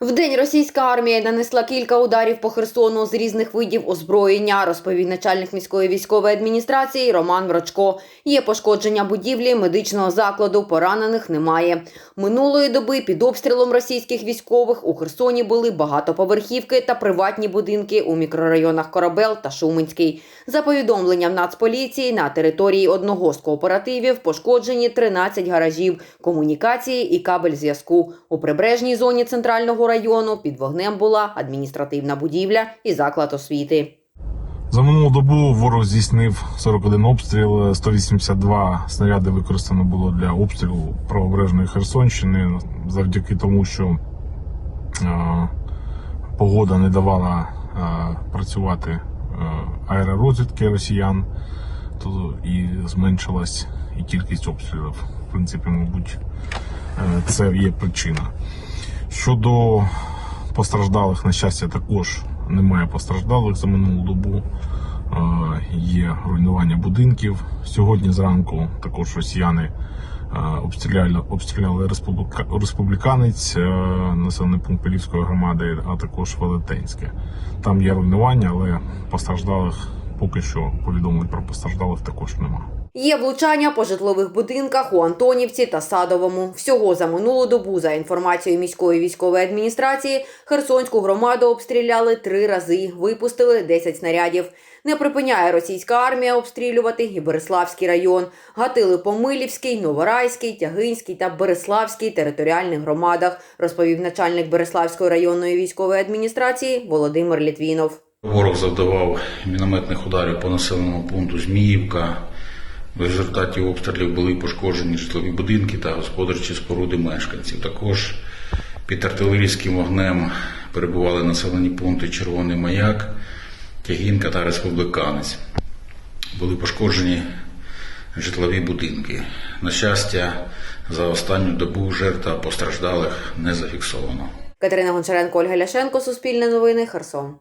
Вдень російська армія нанесла кілька ударів по Херсону з різних видів озброєння, розповів начальник міської військової адміністрації Роман Врачко. Є пошкодження будівлі медичного закладу, поранених немає. Минулої доби під обстрілом російських військових у Херсоні були багатоповерхівки та приватні будинки у мікрорайонах Корабел та Шуменський. За повідомленням Нацполіції, на території одного з кооперативів пошкоджені 13 гаражів, комунікації і кабель зв'язку. У прибережній зоні центрального району під вогнем була адміністративна будівля і заклад освіти. За минулу добу ворог здійснив 41 обстріл, 182 снаряди використано було для обстрілу правобережної Херсонщини завдяки тому, що е, погода не давала е, працювати е, аеророзвідки росіян, то і зменшилась і кількість обстрілів. В принципі, мабуть, це є причина. Щодо постраждалих, на щастя, також немає постраждалих за минулу добу. Е, Є руйнування будинків. Сьогодні зранку також росіяни е, обстріляли, обстріляли республіка- республіканець, е, населений пункт Пилівської громади, а також Велетенське. Там є руйнування, але постраждалих поки що повідомлень про постраждалих також немає. Є влучання по житлових будинках у Антонівці та Садовому. Всього за минулу добу, за інформацією міської військової адміністрації, Херсонську громаду обстріляли три рази, випустили 10 снарядів. Не припиняє російська армія обстрілювати і Береславський район. Гатили по Милівський, Новорайський, Тягинський та Береславський територіальних громадах, розповів начальник Береславської районної військової адміністрації Володимир Літвінов. Ворог завдавав мінометних ударів по населеному пункту Зміївка. В результаті обстрілів були пошкоджені житлові будинки та господарчі споруди мешканців. Також під артилерійським вогнем перебували населені пункти Червоний Маяк, Тягінка та Республіканець. Були пошкоджені житлові будинки. На щастя, за останню добу жертв та постраждалих не зафіксовано. Катерина Гончаренко, Ольга Ляшенко, Суспільне новини, Херсон.